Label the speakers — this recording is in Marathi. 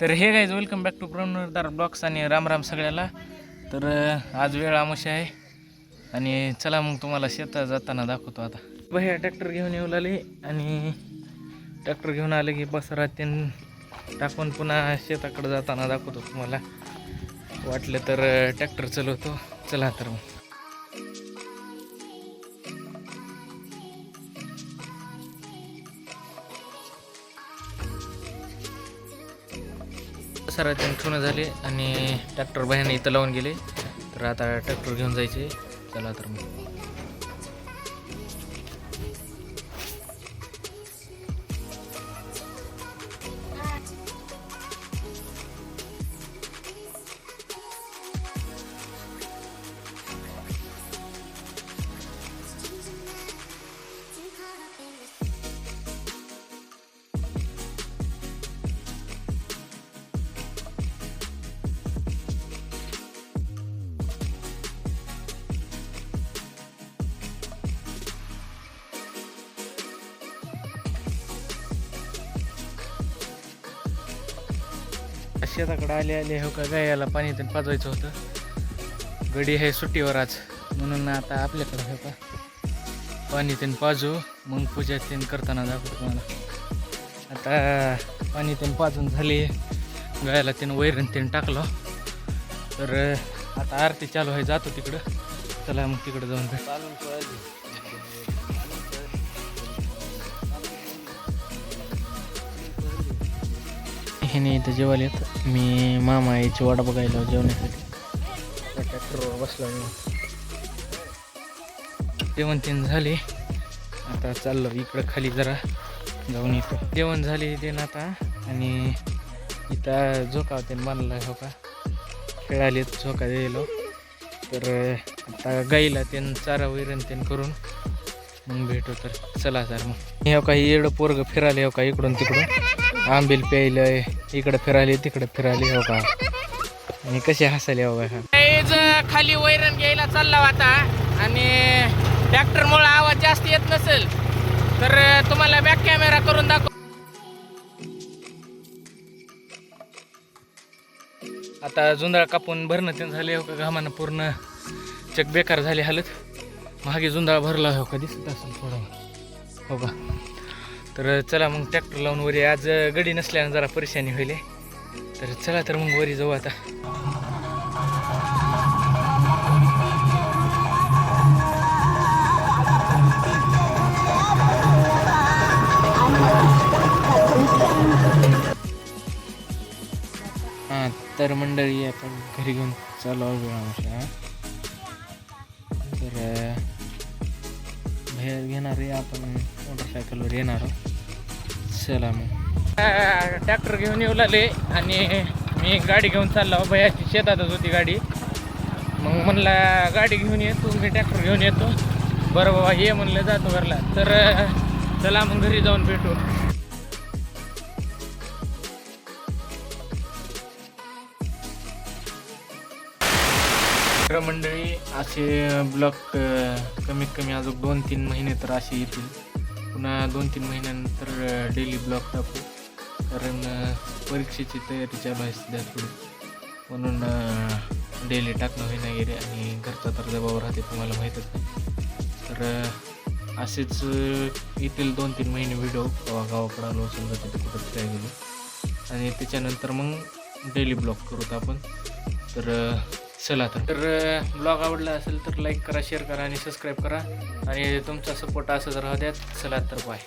Speaker 1: तर hey guys welcome back to प्रणदार blocks आणि राम राम सगळ्याला. तर आज वेळ आमोशी आहे. आणि चला मग तुम्हाला शेतात जाताना दाखवतो आता. भैया ट्रॅक्टर घेऊन येऊ लागले. आणि ट्रॅक्टर घेऊन आले की बसरा तीन टाकून पुन्हा शेताकडे जाताना दाखवतो तुम्हाला. वाटलं तर ट्रॅक्टर चालवतो. चला तर मग. सरातीन ठेवणं झाले आणि ट्रॅक्टर बाहेर इथं लावून गेले. तर आता ट्रॅक्टर घेऊन जायचे. चला तर मग. शेताकडे आले आले हो का? गायाला पाणी ते पाजवायचं होतं. गडी आहे सुट्टीवर आज. म्हणून आता आपल्याकडे हो का? पाणी ते पाजू मग पूजा तेन करताना दाखवतो तुम्हाला. आता पाणी ते पाजून झाले. गायाला त्यानं वैरण त्यानं टाकलं. तर आता आरती चालू आहे जातो तिकडं. चला मग तिकडं जाऊन भेट. हे नाही इथं जेवायला येत. मी मामा याची वाट बघायला जेवण्यासाठी. ट्रॅक्टरवर बसलो मी जेवण तीन झाले. आता चाललो इकडं खाली जरा जाऊन येतो. जेवण झाले ते ना आता. आणि इथं झोका होते बांधला हो का खेळाले झोका दिलो तर आता गाईला त्यानं चारा वैरण त्यानं करून मग भेटू तर. चला सर मग. हे हो काही एवढं पोरग फिरायला हो का इकडून तिकडून? आंबील प्यायलंय. इकडं फिराले तिकडं फिराली हो का? आणि कसे हसायले हो का? खाली वैरण घ्यायला चालला होता. आणि ट्रॅक्टरमुळे आवाज जास्त येत नसेल तर तुम्हाला बॅक कॅमेरा करून दाखव आता जुंधळा कापून भरणं ते झाले हो का? घामानं पूर्ण चक बेकार झाले हालत. मागे जुंधळा भरला हो का? दिसत असेल थोडं. हो का? तर चला मग ट्रॅक्टर लावून वरी आज गडी नसल्यानं जरा परेशानी होईल तर चला तर मग वरी जाऊ आता. हां तर मंडळी आपण घरी घेऊन चालू आहे. तर अं, घेणार आहे आपण मोटरसायकलवर येणार आहोत. चला मग. ट्रॅक्टर घेऊन येऊ लागले आणि मी गाडी घेऊन चाललो भयाची शेतातच होती गाडी. मग म्हणला गाडी घेऊन येतो मी ट्रॅक्टर घेऊन येतो. बरं बाबा ये म्हणलं जातो घरला. तर चला मग घरी जाऊन भेटू. मित्रमंडळी असे ब्लॉक कमीत कमी अजून दोन तीन महिने तर असे येतील. पुन्हा दोन तीन महिन्यानंतर डेली ब्लॉक टाकू. कारण परीक्षेची तयारी चालू आहे सध्या थोडी. म्हणून डेली टाकणं होईना गेले आणि घरचा तर जबाब राहते तुम्हाला माहीतच तर असेच येतील दोन तीन महिने व्हिडिओ गावा गावाकडं आलो समजा तिथे कुठं फिरायला गेलो आणि त्याच्यानंतर मग डेली ब्लॉक करूत आपण. तर चला तर. तर ब्लॉग आवडला असेल तर लाईक करा शेअर करा आणि सबस्क्राईब करा. आणि तुमचा सपोर्ट असंच राहू द्यात चला तर बाय